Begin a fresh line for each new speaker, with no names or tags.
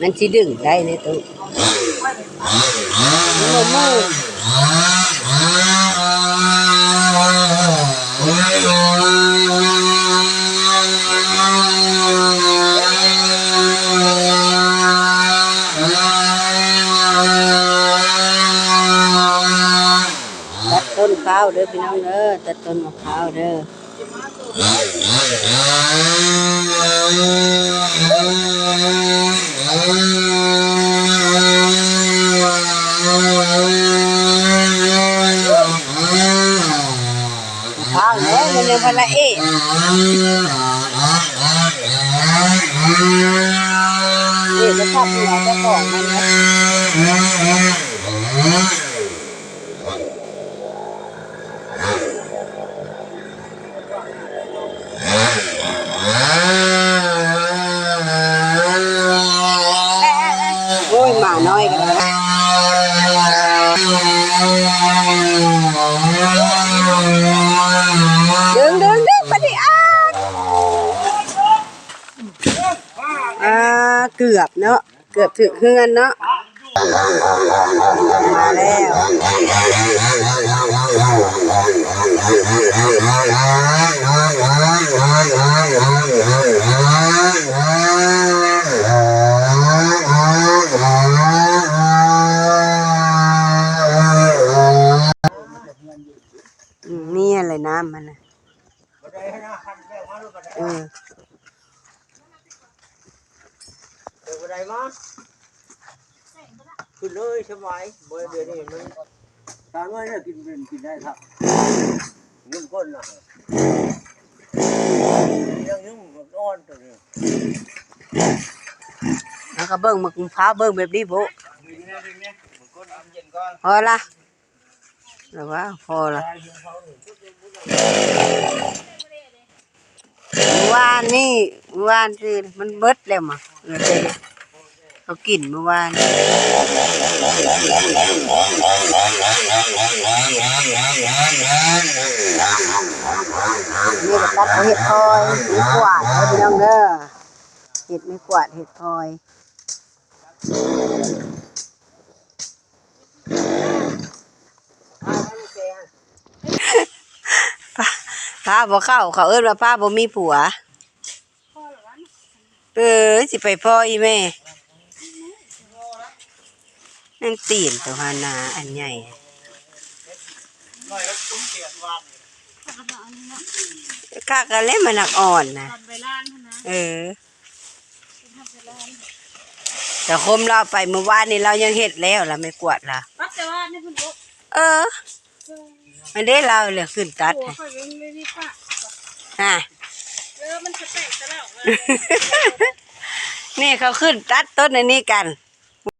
มันสิดึงได้ในตู้มือมือตัดต้นข้าวเด้อพี่น้องเด้อตัดต้นมะพร้าวเด้อ ข้าวแล้วมันยังพละเอะเอะจะทับหัวเจะของมันนะโอ้ยหมา น้อยกันแล้ดึงดึงดึงปฏิอาอ่าเกือบเนาะเกือบถึงเฮือนเนาะมาแล้ว อืมนี่อะไรน้ำมันนะเออ
เดี๋ยวอะไรมาขึ้นเลยสบายบ่เดี๋ยวนี้มันตามว่าเนี่ยกินเป็นกินได้ครับนุ่มก้นนะยังนุ่มแบบอ่อนตัวนี้
แล้วก็เบิ่งหมึกฟ้าวเบิ่งแบบนี้โบ
ดึงเนี่ยดึงเนี่ยมันก้นน้ำเย็นก่อน
พอละ หรือว่าพอละเมื่อวานนี่เมื่อวานสิมันเบิดแล้วมาเออเขากินเมื่อวานนี่ก็ตัดเห็ดพลอยไม่กวาดเอาพี่น้องเด้อเห็ดไม่กวาดเห็ดพลอย ป้าบ่เข้า เขาเอิ้นว่าป้าบ่มีผัวเออสิไปพ่ออีแม่นั่นตีนตัวหานาอันใหญ่
หน่อยแล้วตุ้มเกียดวัน
ข้าก็เล่นมันหนักอ่อนนะ
ทำไปล้านเท่านะ
เออ
ทำไปล้าน
แต่คมเราไปเมื่อวานนี่เรายังเฮ็ดแล้วล่ะไม่กวาดล่ะ
ปั๊บแต่ว่านี่คุณโอ๊ะ
เออ มันได้เราเลยขึ้นตัด
หัวเขายังไม่ได้ปะ
ฮะ
เออมันจะแตกซะแล้ว
นี่เขาขึ้นตัดต้นอันนี้กัน